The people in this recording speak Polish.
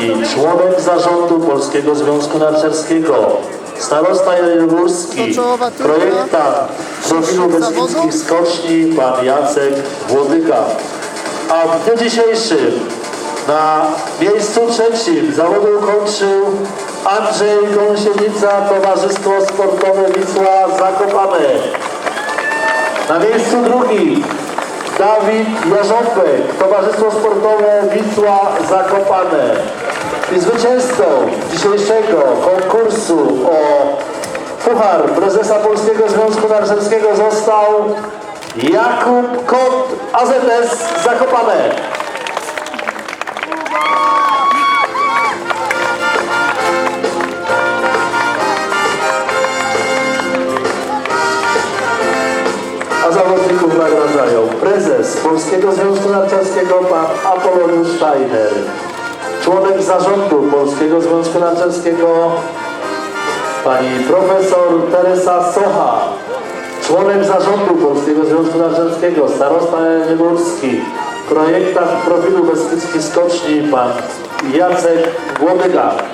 i członek zarządu Polskiego Związku Narciarskiego, starosta Jeleniogórski, projektant profilu beskidzkich skoczni pan Jacek Włodyka. A w dniu dzisiejszym na miejscu trzecim zawody ukończył Andrzej Gąsienica, Towarzystwo Sportowe Wisła Zakopane. Na miejscu drugim Dawid Jarząbek, Towarzystwo Sportowe Wisła Zakopane. I zwycięzcą dzisiejszego konkursu o Puchar Prezesa Polskiego Związku Narciarskiego został Jakub Kot AZS Zakopane. A zawodników nagradzają prezes Polskiego Związku Narciarskiego pan Apoloniusz Steiner, członek zarządu Polskiego Związku Narciarskiego pani profesor Teresa Socha, członek zarządu Polskiego Związku Narciarskiego starosta Jeleniogórski, projektant profilu Beskidzkich Skoczni pan Jacek Głodyga.